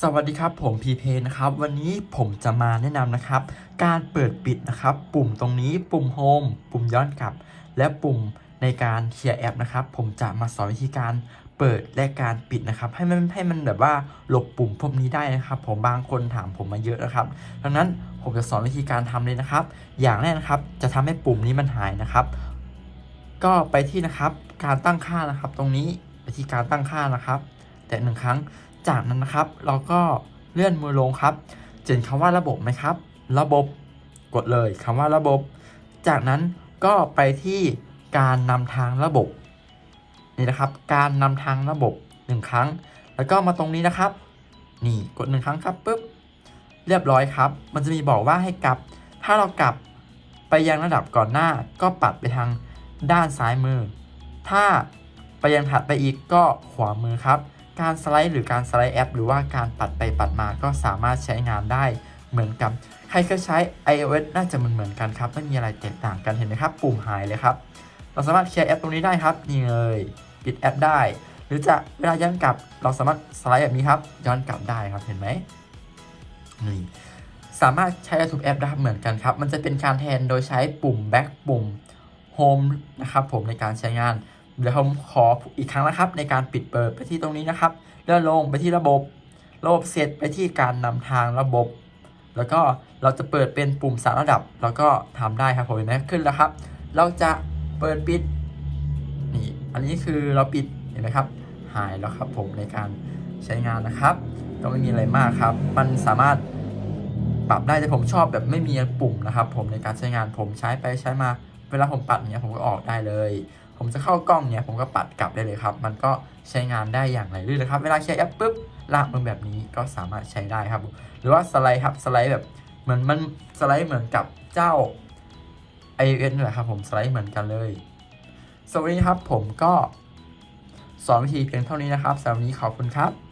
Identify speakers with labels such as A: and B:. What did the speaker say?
A: สวัสดีครับผมพีเพนะครับ วันนี้ผมจะมาแนะนำนะครับ การเปิดปิดนะครับ ปุ่มตรงนี้ปุ่มโฮมปุ่มย้อนกลับ และปุ่มในการเคลียร์แอปนะครับ ผมจะมาสอนวิธีการเปิดและการปิดนะครับ ให้มันให้มันแบบว่าหลบปุ่มพวกนี้ได้นะครับ ผมบางคนถามผมมาเยอะนะครับดังนั้นผมจะสอนวิธีการทำเลยนะครับ อย่างแรกนะครับ จะทำให้ปุ่มนี้มันหายนะครับ ก็ไปที่นะครับการตั้งค่านะครับ ตรงนี้ไปที่การตั้งค่านะครับ แต่หนึ่งครั้ง จากนั้นนะครับ เราก็เลื่อนมือลงครับเจนคำว่าระบบไหมครับ ระบบกดเลยคำว่าระบบ จากนั้นก็ไปที่การนำทางระบบนี่นะครับ การนำทางระบบหนึ่งครั้ง แล้วก็มาตรงนี้นะครับ นี่กดหนึ่งครั้งครับปุ๊บเรียบร้อยครับ มันจะมีบอกว่าให้กลับ ถ้าเรากลับไปยังระดับก่อนหน้า ก็ปัดไปทางด้านซ้ายมือ ถ้าไปยังถัดไปอีกก็ขวามือครับ การสไลด์หรือการสไลด์แอป หรือว่าการปัดไปปัดมาก็สามารถใช้งานได้เหมือนกัน ใครเคยใช้ iOS น่าจะเหมือนเหมือนกันครับ ไม่มีอะไรแตกต่างกันเห็นไหมครับ ปุ่มหายเลยครับ เราสามารถเคลียร์แอปตรงนี้ได้ครับ นี่เลยปิดแอปได้ หรือจะเวลาย้อนกลับ เราสามารถสไลด์แบบนี้ครับ ย้อนกลับได้ครับ เห็นไหมนี่สามารถใช้ทุกแอปได้เหมือนกันครับ มันจะเป็นการแทนโดยใช้ปุ่ม back ปุ่ม home นะครับผมในการใช้งาน เดี๋ยวผมขออีกครั้งนะครับ ในการปิดเปิดไปที่ตรงนี้นะครับเลื่อนลงไปที่ระบบ ระบบเสร็จไปที่การนำทางระบบ แล้วก็เราจะเปิดเป็นปุ่มสามระดับ แล้วก็ทำได้ครับผมนไหมขึ้นแล้วครับ เราจะเปิดปิดนี่อันนี้คือเราปิดเห็นไหมครับ หายแล้วครับผมในการใช้งานนะครับ ก็ไม่มีอะไรมากครับ มันสามารถปรับได้แต่ผมชอบแบบไม่มีปุ่มนะครับ ผมในการใช้งานผมใช้ไปใช้มา เวลาผมปัดเนี้ยผมก็ออกได้เลย ผมจะเข้ากล้องเนี่ยผมก็ปัดกลับได้เลยครับ มันก็ใช้งานได้อย่างไรลื่นนะครับ เวลาใช้แอปปุ๊บลากมือแบบนี้ก็สามารถใช้ได้ครับ หรือว่าสไลด์ครับสไลด์แบบเหมือนมันสไลด์เหมือนกับเจ้า iOS นี่แหละครับผมสไลด์เหมือนกันเลยสวัสดีครับผมก็สอนวิธีเพียงเท่านี้นะครับสำหรับวันนี้ขอบคุณครับ